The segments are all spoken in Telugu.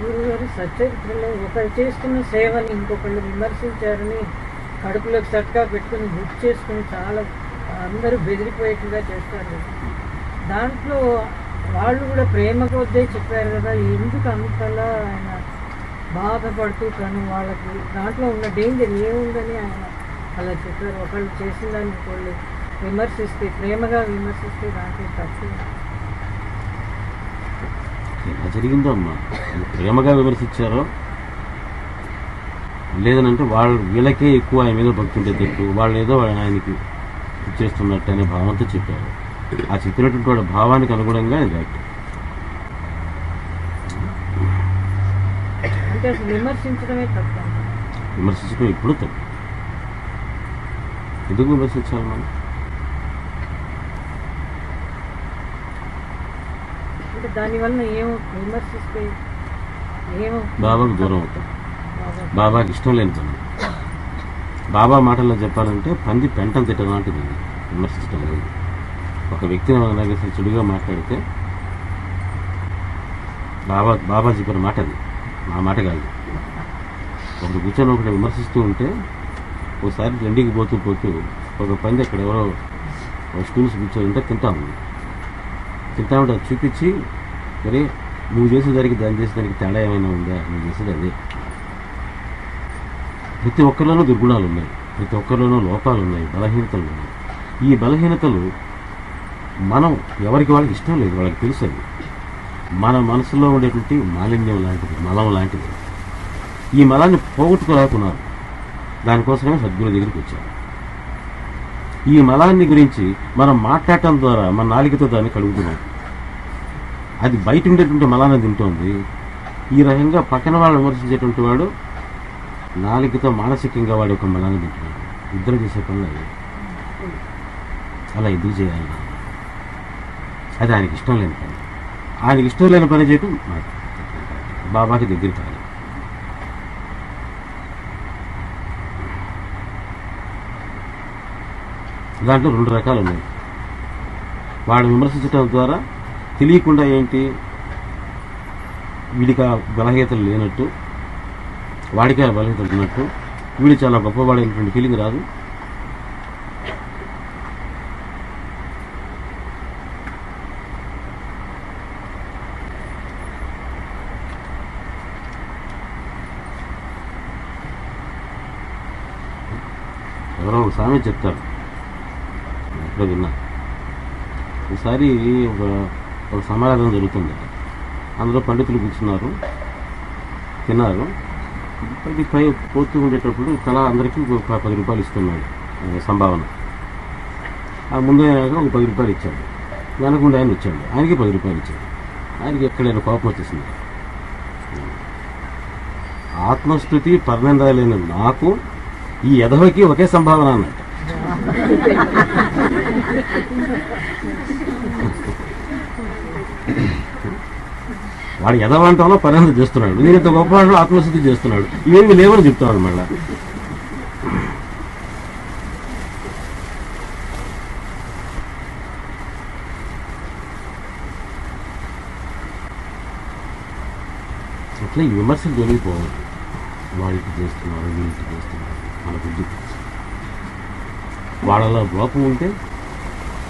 గురుగారు సచరిత్రలో ఒకరు చేస్తున్న సేవని ఇంకొకళ్ళు విమర్శించారని కడుపులోకి చక్కగా పెట్టుకుని గుర్తు చేసుకుని చాలా అందరూ బెదిరిపోయేట్టుగా చేస్తారు. దాంట్లో వాళ్ళు కూడా ప్రేమ కొద్దే చెప్పారు కదా ఎందుకు అంతలా ఆయన బాధపడుతూ తను వాళ్ళకి దాంట్లో ఉన్న డేంజర్ ఏముందని ఆయన అలా చెప్పారు. ఒకళ్ళు చేసిన దాన్ని ఇంకోళ్ళు విమర్శిస్తే ప్రేమగా విమర్శిస్తే దాంట్లో తప్పు జరిగిందో అమ్మా? ప్రేమగా విమర్శించారో? లేదనంటే వాళ్ళు వీళ్ళకే ఎక్కువ ఆయన మీద భక్తి ఉండేటట్టు వాళ్ళు ఏదో ఆయనకి చేస్తున్నట్టు అనే భావంతో చెప్పారు. ఆ చెప్పినటువంటి వాళ్ళ భావానికి అనుగుణంగా యాక్ట్ తప్పు అంటారు. విమర్శించడం ఎప్పుడూ తప్పు. ఎందుకు విమర్శించాలి మనం? అంటే దానివల్ల ఏమో ఏమో బాబాకు దూరం అవుతాం. బాబా. బాబాకి ఇష్టం లేని పని బాబా మాటల్లో చెప్పాలంటే పంది పెంటం తిట్టడం లాంటిది. విమర్శించడం లేదు. ఒక వ్యక్తిని మన దగ్గర చెడుగా మాట్లాడితే బాబా బాబా చెప్పిన మాట అది. నా మాట కాదు. ఒకటి కూర్చొని ఒకటి విమర్శిస్తూ ఉంటే ఒకసారి రెండింటికి పోతూ పోతూ ఒక పంది అక్కడ ఎవరో ఒక స్కూల్స్ కూర్చొని ఉంటే తింటా ఉంది. తింటా ఉంటే అది చూపించి మరి నువ్వు చేసేదానికి దాన్ని చేసేదానికి తేడా ఏమైనా ఉందా? నువ్వు చేసేది అదే ప్రతి ఒక్కరిలోనూ దుర్గుణాలు ఉన్నాయి. ప్రతి ఒక్కరిలోనూ లోపాలు ఉన్నాయి. బలహీనతలు ఉన్నాయి. ఈ బలహీనతలు మనం ఎవరికి వాళ్ళకి ఇష్టం లేదు వాళ్ళకి తెలుసు అది. మన మనసులో ఉండేటువంటి మాలిన్యం లాంటిది మలం లాంటిది. ఈ మలాన్ని పోగొట్టుకోలేకున్నారు. దానికోసమే సద్గురు దగ్గరికి వచ్చారు. ఈ మలాన్ని గురించి మనం మాట్లాడటం ద్వారా మన నాలికతో దాన్ని కడుగుతున్నాం. అది బయట ఉండేటువంటి మలాన తింటోంది. ఈ రకంగా పక్కన వాళ్ళు విమర్శించేటువంటి వాడు నాలుగుతో మానసికంగా వాడి ఒక మలాన తింటున్నాడు. ఇద్దరు చేసే పనులు అవి. అలా ఎందుకు చేయాలి అది ఆయనకి ఇష్టం లేని పని. ఆయనకి ఇష్టం లేని పని చేయటం బాబాకి దగ్గర కాదు దాంట్లో రెండు రకాలు ఉన్నాయి. వాడు విమర్శించడం ద్వారా తెలియకుండా ఏంటి? వీడికి ఆ బలహీతలు లేనట్టు వాడికి ఆ బలహీతలు ఉన్నట్టు వీడు చాలా గొప్పవాడైనటువంటి ఫీలింగ్ రాదు. ఎవరో ఒక సామె చెప్తారు. ఎక్కడ విన్నా. ఒకసారి ఒక ఒక సమారాధన జరుగుతుంది. అందులో పండితులు కూర్చున్నారు తిన్నారు. పది పై పోతూ ఉండేటప్పుడు తలా అందరికీ ఒక పది రూపాయలు ఇస్తున్నాడు సంభావన. ఆ ముందు ఒక పది రూపాయలు ఇచ్చాడు. వెనకుండా ఆయన వచ్చాడు. ఆయనకి పది రూపాయలు ఇచ్చాడు. ఆయనకి ఎక్కడైనా కోపం వచ్చేసింది. ఆత్మస్థుతి లేని నాకు ఈ ఎదవకి ఒకే సంభావన అన్నట్టు. వాడు ఎదవంటంలో పరిణతి చేస్తున్నాడు. నేను ఇంత గొప్ప వాడిలో ఆత్మస్థుతి చేస్తున్నాడు. ఇవేమి లేవని చెప్తున్నాడు మళ్ళా. అట్లా ఈ విమర్శలు జరిగిపోవాలి వాడికి చేస్తున్నారు వీళ్ళకి చేస్తున్నారు మన బుద్ధి వాళ్ళలో లోపం ఉంటే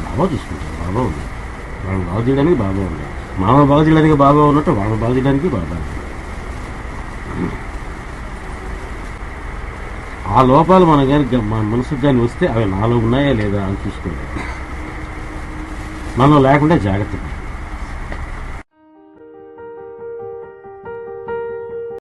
బాగా చూసుకుంటారు బాగా ఉంది వాళ్ళని బాగు చేయడానికి బాగా ఉంది మామ బాగు చేయడానికి బాగా ఉన్నట్టు వాళ్ళని బాగు చేయడానికి బాబా ఆ లోపాలు మన కానీ మన మనసుకు కానీ వస్తే అవి నాలో ఉన్నాయా లేదా అని చూసుకోవాలి. మనం లేకుండా జాగ్రత్త